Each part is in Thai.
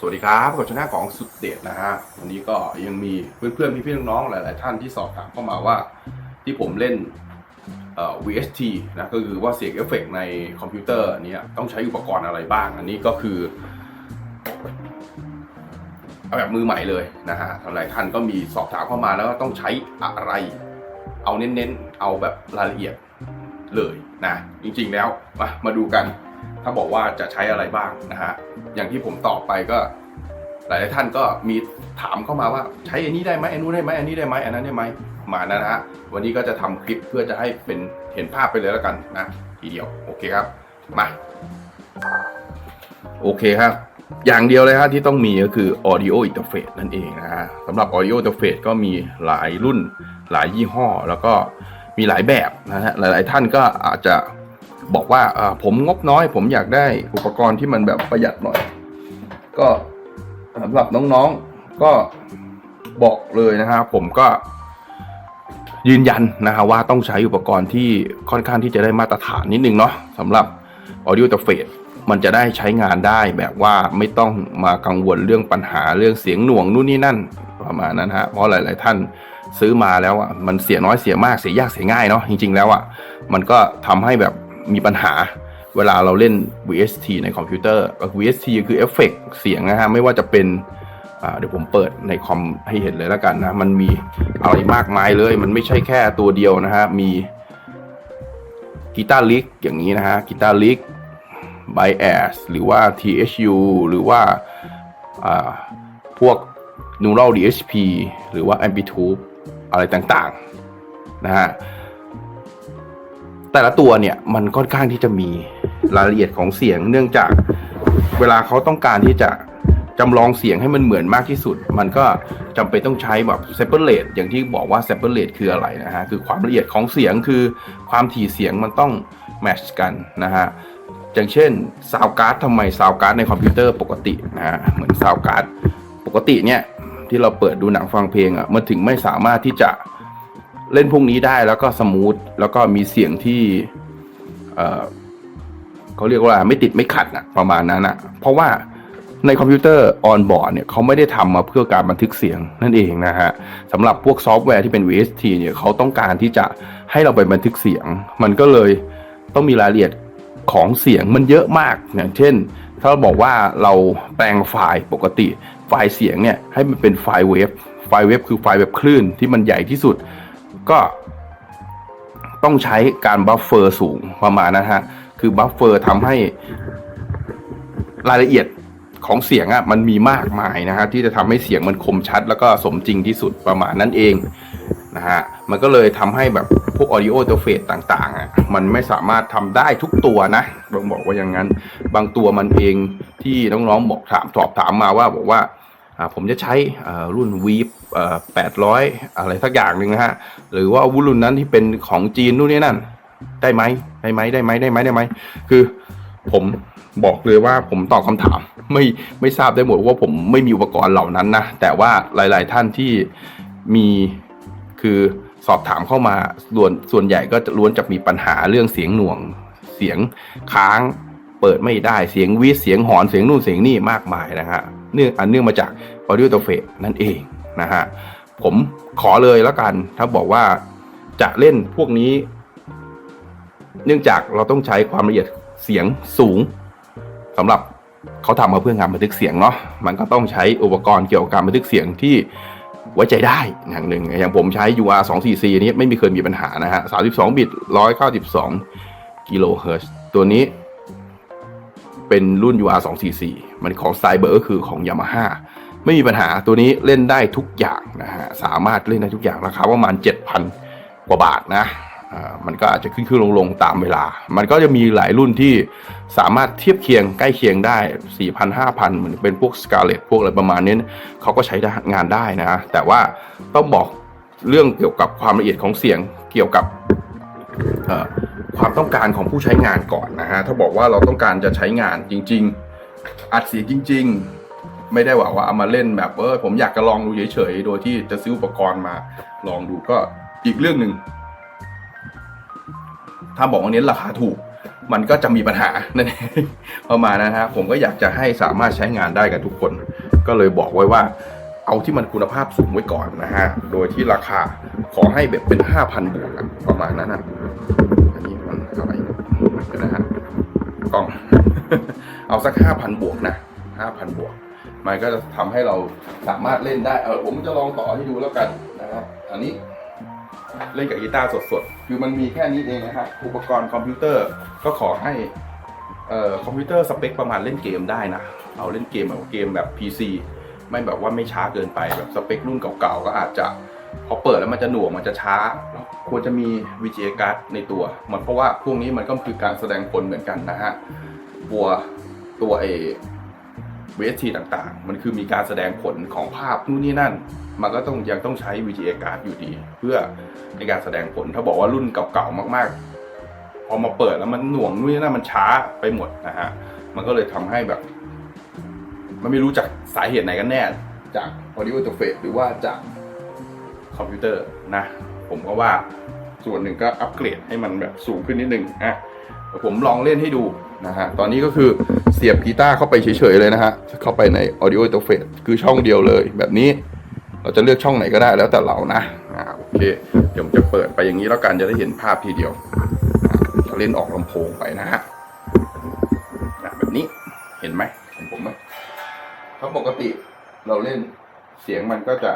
สวัสดีครับกับชนะของสุดเด็ดนะฮะวันนี้ก็ยังมีเพื่อนๆพี่ๆน้องๆหลาย ๆ ท่านที่สอบถามเข้ามาว่าที่ผมเล่นเอ่อ VST นะก็คือว่าเสียงเอฟเฟกต์ในคอมพิวเตอร์เนี้ต้องใช้อุปกรณ์อะไรบ้าง อันนี้ก็คือเอาแบบมือใหม่เลยนะฮะหลายท่านก็มีสอบถามเข้ามาแล้วว่าต้องใช้อะไร เอาเน้นๆ เอาแบบรายละเอียดเลยนะจริงๆแล้วมามาดูกัน ถ้าบอกว่าจะใช้อะไรบ้างนะฮะอย่างที่ผมตอบไปก็ หลายท่านก็มีถามเข้ามาว่าใช้อันนี้ได้ไหมอันนู้นได้ไหมอันนี้ได้ไหมอันนั้นได้ไหมมานะฮะวันนี้ก็จะทำคลิปเพื่อจะให้เป็นเห็นภาพไปเลยแล้วกันนะ ทีเดียวโอเคครับมาโอเคครับ อย่างเดียวเลยฮะที่ต้องมีก็คือ audio interface นั่นเองนะฮะสำหรับ audio interface ก็มีหลายรุ่นหลายยี่ห้อ แล้วก็มีหลายแบบนะฮะหลาย ๆ ท่านก็อาจจะ บอกว่าผมงบน้อย ผมอยากได้อุปกรณ์ที่มันแบบประหยัดหน่อย ก็สำหรับน้องๆก็บอกเลยนะฮะผมก็ยืนยันนะฮะว่าต้องใช้อุปกรณ์ที่ค่อนข้างที่จะได้มาตรฐานนิดนึงเนาะสำหรับ audio interface มันจะได้ใช้งานได้แบบว่าไม่ต้องมากังวลเรื่องปัญหาเรื่องเสียงหน่วงนู่นนี่นั่นประมาณนั้นฮะเพราะหลาย ๆ ท่านซื้อมาแล้วอะมันเสียน้อยเสียมากเสียยากเสียง่ายเนาะจริง ๆ แล้วอะมันก็ทำให้แบบ มีปัญหาเวลาเราเล่น VST ในคอมพิวเตอร์ VST คือเอฟเฟกต์เสียงนะฮะไม่ว่าจะเป็นเดี๋ยวผมเปิดในคอมให้เห็นเลยแล้วกันนะ มันมีอะไรมากมายเลย มันไม่ใช่แค่ตัวเดียวนะฮะ มีกีตาร์ลิกอย่างนี้นะฮะกีตาร์ลิก bias หรือว่า THU หรือว่าอ่าพวก neural DSP หรือว่า amplitude อะไรต่างๆนะฮะ แต่ละตัวเนี่ยมันค่อนข้างที่จะมีรายละเอียดของเสียง เนื่องจากเวลาเขาต้องการที่จะจำลองเสียงให้มันเหมือนมากที่สุด มันก็จำเป็นต้องใช้แบบ separate อย่างที่บอกว่า separate คืออะไรนะฮะ คือความละเอียดของเสียงคือความถี่เสียงมันต้อง match กันนะฮะ อย่างเช่นซาวการ์ดทำไมซาวการ์ดในคอมพิวเตอร์ปกตินะฮะ เหมือนซาวการ์ดปกติเนี่ยที่เราเปิดดูหนังฟังเพลงอะ่ะมันถึงไม่สามารถที่จะ เล่นพวกนี้ได้แล้วก็สมูทแล้วก็มีเสียงที่เออเขาเรียกว่าไม่ติดไม่ขัดนะประมาณนั้นนะเพราะว่าในคอมพิวเตอร์ออนบอร์ดเนี่ยเขาไม่ได้ทำมาเพื่อการบันทึกเสียงนั่นเองนะฮะสำหรับพวกซอฟต์แวร์ที่เป็น VST เนี่ยเขาต้องการที่จะให้เราไปบันทึกเสียง มันก็เลยต้องมีรายละเอียดของเสียงมันเยอะมากอย่างเช่น ถ้าเราบอกว่าเราแปลงไฟล์ปกติไฟล์เสียงเนี่ยให้มันเป็นไฟล์เวฟไฟล์เวฟคือไฟล์แบบคลื่นที่มันใหญ่ที่สุด ก็ต้องใช้การบัฟเฟอร์สูงประมาณนะฮะ คือบัฟเฟอร์ทำให้รายละเอียดของเสียงอะ่ะมันมีมากมายนะฮะที่จะทำให้เสียงมันคมชัด แล้วก็สมจริงที่สุดประมาณนั้นเองนะฮะ มันก็เลยทำให้แบบพวก audio interface ต่างๆอะมันไม่สามารถทำได้ทุกตัวนะต้องบอกว่าอย่างนั้น บางตัวมันเองที่น้องๆบอกถามสอบถามมาว่าบอกว่าอ่า ผมจะใช้อ่ารุ่นวีฟแปดร้อยอะไรสักอย่างหนึ่งนะฮะ หรือว่าอาวุรุ่นนั้นที่เป็นของจีนนู่นนี่นั่น ได้ไหมได้ไหมได้ไหมได้ไหมได้ไหม คือผมบอกเลยว่าผมตอบคำถามไม่ไม่ทราบได้หมดว่าผมไม่มีอุปกรณ์เหล่านั้นนะ แต่ว่าหลาย ๆ ท่านที่มีคือสอบถามเข้ามาส่วนส่วนใหญ่ก็จะล้วนจะมีปัญหาเรื่องเสียงหน่วงเสียงค้างเปิดไม่ได้เสียงวีดเสียงหอนเสียงนู่นเสียงนี่มากมายนะฮะ เนื่องอันเนื่องมาจาก audio interface นั่นเองนะฮะผมขอเลยแล้วกัน ถ้าบอกว่าจะเล่นพวกนี้ เนื่องจากเราต้องใช้ความละเอียดเสียงสูงสำหรับเขาทำมาเพื่องานบันทึกเสียงเนาะมันก็ต้องใช้อุปกรณ์เกี่ยวกับการบันทึกเสียงที่ไว้ใจได้อย่างหนึ่งอย่างผมใช้ UR 2 4 4นี้ไม่มีเคยมีปัญหานะฮะ32 บิต 192 กิโลเฮิรตซ์ตัวนี้ เป็นรุ่น UR 2 4 4มันของ Cyber ก็คือของ Yamaha ไม่มีปัญหาตัวนี้เล่นได้ทุกอย่างนะฮะสามารถเล่นได้ทุกอย่างราคาประมาณ 7,000 กว่าบาทนะอ่ามันก็อาจจะขึ้นขึ้นลงลงตามเวลา มันก็จะมีหลายรุ่นที่สามารถเทียบเคียงใกล้เคียงได้ 4,000 5,000 เหมือนเป็นพวก s c a r l e t พวกอะไรประมาณนี้เขาก็ใช้งานได้นะ แต่ว่าต้องบอกเรื่องเกี่ยวกับความละเอียดของเสียงเกี่ยวกับ ความต้องการของผู้ใช้งานก่อนนะฮะถ้าบอกว่าเราต้องการจะใช้งานจริง ๆ อัดเสียงจริง ๆ ไม่ได้ว่าว่าเอามาเล่นแบบเออผมอยากจะลองดูเฉยๆโดยที่จะซื้ออุปกรณ์มาลองดูก็อีกเรื่องหนึ่งถ้าบอกว่าเน้นราคาถูกมันก็จะมีปัญหานั่นเองประมาณนะฮะผมก็อยากจะให้สามารถใช้งานได้กับทุกคน ก็เลยบอกไว้ว่า เอาที่มันคุณภาพสูงไว้ก่อนนะฮะ โดยที่ราคาขอให้แบบเป็น5,000บวกประมาณนั้นนะอันนี้มันอะไรนะฮะกล้อง เอาสัก5,000บวกนะ5,000บวก มันก็จะทำให้เราสามารถเล่นได้ เออผมจะลองต่อให้ดูแล้วกันนะครับ อันนี้เล่นกับกีตาร์สดๆ คือมันมีแค่นี้เองนะฮะ อุปกรณ์คอมพิวเตอร์ก็ขอให้เอ่อคอมพิวเตอร์สเปคประมาณเล่นเกมได้นะ เอาเล่นเกมแบบเกมแบบ PC ไม่แบบว่าไม่ช้าเกินไปแบบสเปครุ่นเก่าๆก็อาจจะพอเปิดแล้วมันจะหน่วงมันจะช้า ควรจะมี VGA card ในตัวมันเพราะว่าพวกนี้มันก็คือการแสดงผลเหมือนกันนะฮะตัวตัวเอ VST ต่างๆ มันคือมีการแสดงผลของภาพนู่นนี่นั่น มันก็ต้องยังต้องใช้ VGA card อยู่ดี เพื่อในการแสดงผลถ้าบอกว่ารุ่นเก่าๆมากๆ พอมาเปิดแล้วมันหน่วงนู่นนี่นั่นมันช้าไปหมดนะฮะมันก็เลยทำให้แบบ มันไม่รู้จากสาเหตุไหนกันแน่ จาก audio interface หรือว่าจากคอมพิวเตอร์นะ ผมก็ว่าส่วนหนึ่งก็อัปเกรดให้มันแบบสูงขึ้นนิดนึงอะผมลองเล่นให้ดูนะฮะ ตอนนี้ก็คือเสียบกีตาร์เข้าไปเฉยๆเลยนะฮะ เข้าไปใน audio interface คือช่องเดียวเลยแบบนี้เราจะเลือกช่องไหนก็ได้แล้วแต่เรานะอ่าโอเค เดี๋ยวผมจะเปิดไปอย่างนี้แล้วกันจะได้เห็นภาพทีเดียวจะเล่นออกลำโพงไปนะฮะแบบนี้เห็นไหม เพราะปกติเราเล่นเสียงมันก็จะ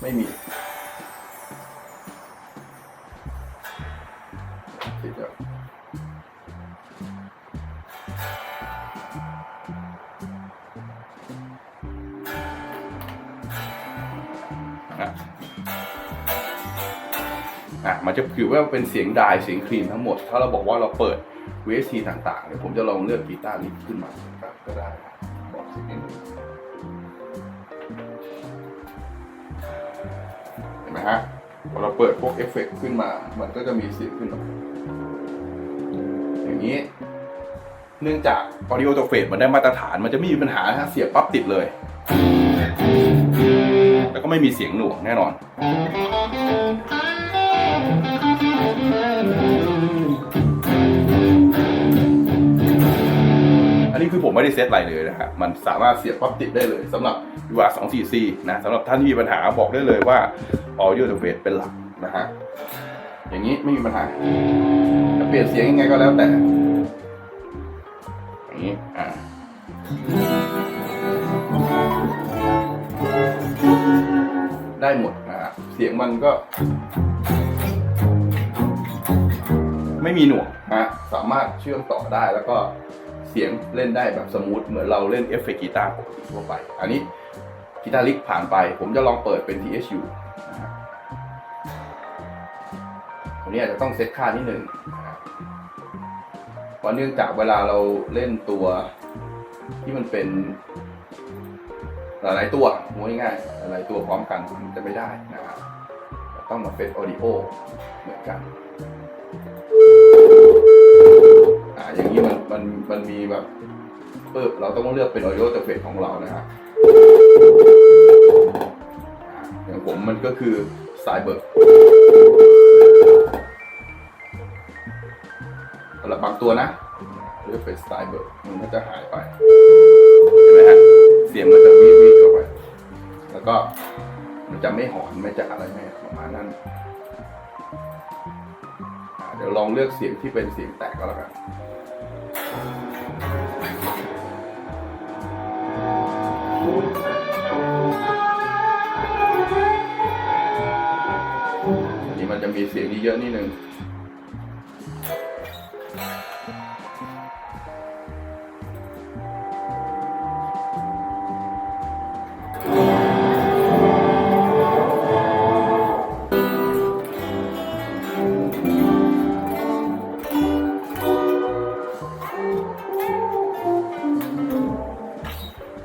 ไม่มีติดแล้วอะอะมันจะถือว่าเป็นเสียงดายเสียงคลีนทั้งหมด ถ้าเราบอกว่าเราเปิด VST ต่างๆเดี๋ยวผมจะลองเลือกกีตาร์ลิฟขึ้นมา นไหมฮะพอเราเปิดพวกเอฟเฟกต์ขึ้นมา มันก็จะมีเสียงขึ้นมาอย่างนี้ เนื่องจาก audio interface มันได้มาตรฐาน มันจะไม่มีปัญหาฮะเสียบปั๊บติดเลย แล้วก็ไม่มีเสียงหน่วงแน่นอน นี้คือผมไม่ได้เซตอะไรเลยนะฮะมันสามารถเสียบปั๊บติดได้เลยสำหรับ UR 2 4 C นะสำหรับท่านที่มีปัญหาบอกได้เลยว่า Audio Interface เป็นหลักนะฮะอย่างนี้ไม่มีปัญหาจะเปลี่ยนเสียงยังไงก็แล้วแต่ อย่างนี้อ่าได้หมดนะฮะเสียงมันก็ ไม่มีหน่วงนะสามารถเชื่อมต่อได้แล้วก็ เสียงเล่นได้แบบสมูทเหมือนเราเล่นเอฟเฟกต์กีตาร์ปกติทั่วไป อันนี้กีตาร์ลิกผ่านไป ผมจะลองเปิดเป็น THU นะฮะอันนี้อาจจะต้องเซตค่านิดนึงเพราะเนื่องจากเวลาเราเล่นตัวที่มันเป็นหลายๆตัวมวยง่ายๆหลายๆตัวพร้อมกันมันจะไม่ได้นะครับต้องมาเป็นออดิโอเหมือนกัน มันมีแบบเออเราต้องเลือกเป็นออดิโอเตอร์เฟสของเรานะฮะอ่าอย่างผมมันก็คือสายเบิร์กสำหรับบางตัวนะเลือกเป็นสไตล์เบิร์กมันก็จะหายไปเห็นไหมฮะเสียงมันจะวีวีเข้าไป แล้วก็มันจะไม่หอนไม่จะอะไรไม่ประมาณนั้นเดี๋ยวลองเลือกเสียงที่เป็นเสียงแตกก็แล้วกัน มีเสียงเยอะนิดนึง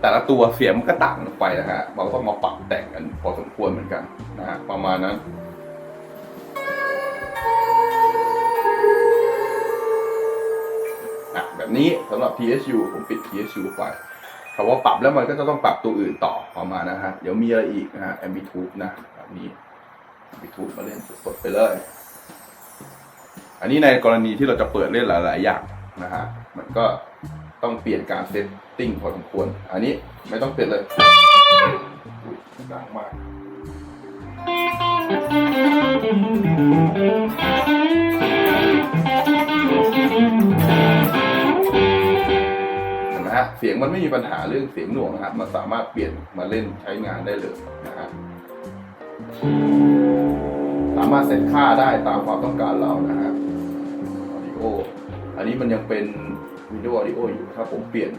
แต่ละตัวเสียงมันก็ต่างกันไปนะฮะ เราก็ต้องมาปรับแต่งกันพอสมควรเหมือนกันนะฮะ ประมาณนั้น นี้สำหรับ TSU ผมปิด TSU ไปคำว่าปรับแล้วมันก็จะต้องปรับตัวอื่นต่อประมาณนะฮะ เดี๋ยวมีอะไรอีกนะฮะ Amplitude นะแบบนี้ Amplitude มาเล่นสดๆไปเลย อันนี้ในกรณีที่เราจะเปิดเล่นหลาย ๆ อย่างนะฮะ มันก็ต้องเปลี่ยนการเซตติ้งพอสมควร อันนี้ไม่ต้องเปลี่ยนเลยดังมากเห็นไหม ฮะเสียงมันไม่มีปัญหาเรื่องเสียงหน่วงนะฮะมันสามารถเปลี่ยนมาเล่นใช้งานได้เลยนะฮะสามารถเซตค่าได้ตามความต้องการเรานะฮะออดิโออันนี้มันยังเป็นวิดีโอออดิโออยู่ถ้าผมเปลี่ยน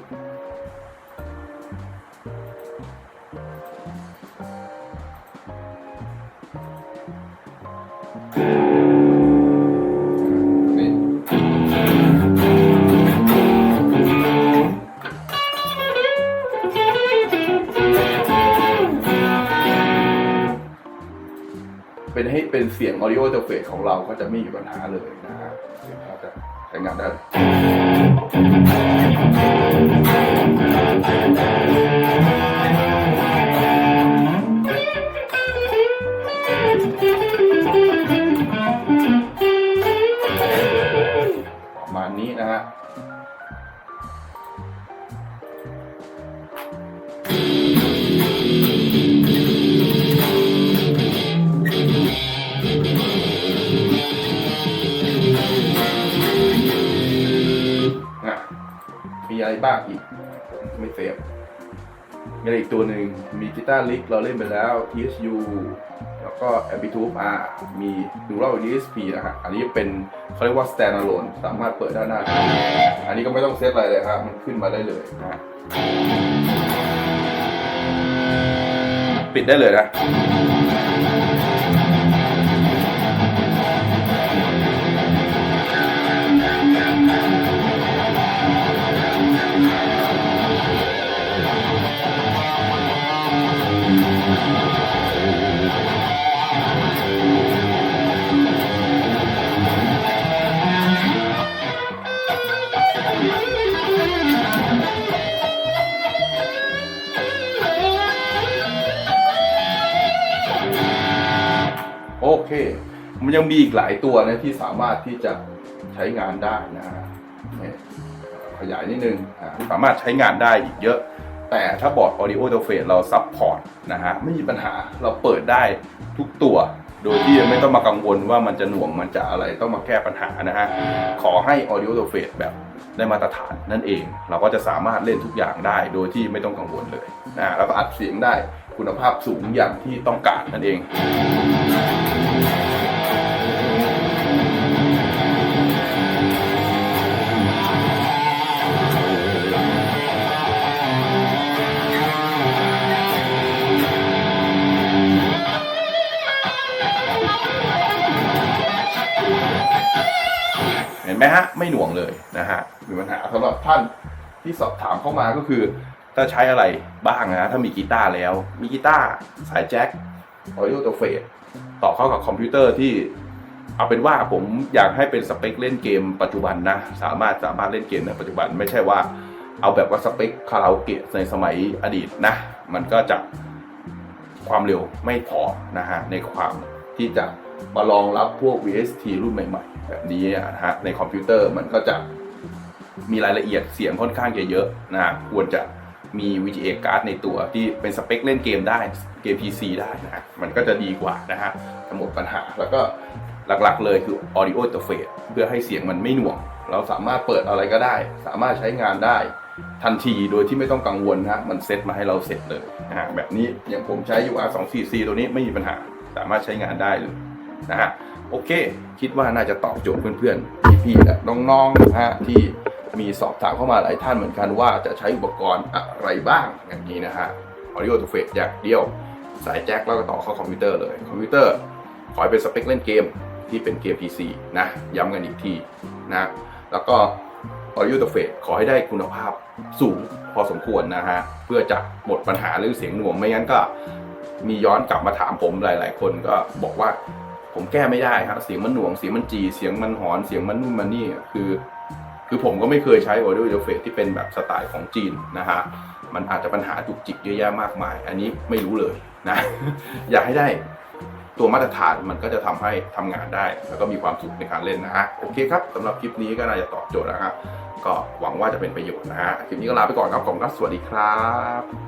เป็นให้เป็นเสียง audio interface ของเราก็จะไม่มีปัญหาเลยนะฮะเสียงเราจะใช้งานได้ประมาณนี้นะฮะอะ ไม่เซฟมีอะไรอีกตัวหนึ่งมีกีตาร์ลิกเราเล่นไปแล้ว ESU แล้วก็ Amplitude R มี Dual DSP นะฮะอันนี้เป็นเขาเรียกว่า standalone สามารถเปิดด้านหน้าได้อันนี้ก็ไม่ต้องเซตอะไรเลยครับมันขึ้นมาได้เลยนะฮะปิดได้เลยนะ เค มันยังมีอีกหลายตัวนะที่สามารถที่จะใช้งานได้นะฮะขยายนิดนึงสามารถใช้งานได้อีกเยอะ แต่ถ้าบอร์ด Audio Interface เราซับพอร์ตนะฮะไม่มีปัญหาเราเปิดได้ทุกตัว โดยที่ไม่ต้องมากังวลว่ามันจะหน่วงมันจะอะไรต้องมาแก้ปัญหานะฮะขอให้ Audio Interface แบบได้มาตรฐานนั่นเอง เราก็จะสามารถเล่นทุกอย่างได้โดยที่ไม่ต้องกังวลเลยนะแล้วก็อัดเสียงได้คุณภาพสูงอย่างที่ต้องการนั่นเอง เห็นไหมฮะ ไม่หน่วงเลยนะฮะมีปัญหาสำหรับท่านที่สอบถามเข้ามาก็คือถ้าใช้อะไรบ้างนะถ้ามีกีตาร์แล้ว มีกีตาร์สายแจ็คออดิโอตัวเฟสต่อเข้ากับคอมพิวเตอร์ที่เอาเป็นว่าผมอยากให้เป็นสเปคเล่นเกมปัจจุบันนะ สามารถสามารถเล่นเกมในปัจจุบันไม่ใช่ว่าเอาแบบว่าสเปคคาราโอเกะในสมัยอดีตนะ มันก็จะความเร็วไม่พอนะฮะในความที่จะ มารองรับพวก VST รุ่นใหม่ๆ แบบนี้นะฮะในคอมพิวเตอร์มันก็จะมีรายละเอียดเสียงค่อนข้างจะเยอะนะฮะควรจะมี VGA card ในตัวที่เป็นสเปคเล่นเกมได้เกม PC ได้นะฮะมันก็จะดีกว่านะฮะทั้งหมดปัญหาแล้วก็หลักๆเลยคือ audio interface เพื่อให้เสียงมันไม่หน่วง เราสามารถเปิดอะไรก็ได้ สามารถใช้งานได้ทันทีโดยที่ไม่ต้องกังวลนะฮะมันเซตมาให้เราเสร็จเลยนะฮะแบบนี้อย่างผมใช้ UR 2 4 C ตัวนี้ไม่มีปัญหา สามารถใช้งานได้เลย นะฮะโอเค คิดว่าน่าจะตอบโจทย์เพื่อนๆพี่ๆและน้องๆนะฮะที่มีสอบถามเข้ามาหลายท่านเหมือนกันว่าจะใช้อุปกรณ์อะไรบ้างอย่างนี้นะฮะ Audio Interface อย่างเดียว สายแจ็คแล้วก็ต่อเข้าคอมพิวเตอร์เลย คอมพิวเตอร์ขอให้เป็นสเปคเล่นเกมที่เป็นเกม PC นะย้ำกันอีกทีนะแล้วก็ Audio Interface ขอให้ได้คุณภาพสูงพอสมควรนะฮะเพื่อจะหมดปัญหาเรื่องเสียงหน่วงไม่งั้นก็มีย้อนกลับมาถามผมหลาย ๆ คนก็บอกว่า ผมแก้ไม่ได้ครับ เสียงมันหน่วง เสียงมันจี เสียงมันหอน เสียงมันนู่นมันนี่ คือ คือผมก็ไม่เคยใช้ Audio Interface ที่เป็นแบบสไตล์ของจีนนะฮะ มันอาจจะปัญหาจุกจิกเยอะแยะมากมาย อันนี้ไม่รู้เลยนะ อยากให้ได้ตัวมาตรฐานมันก็จะทำให้ทำงานได้ แล้วก็มีความสุขในการเล่นนะฮะ โอเคครับสำหรับคลิปนี้ก็น่าจะตอบโจทย์นะครับก็หวังว่าจะเป็นประโยชน์นะฮะ คลิปนี้ก็ลาไปก่อนครับขอบคุณครับ สวัสดีครับ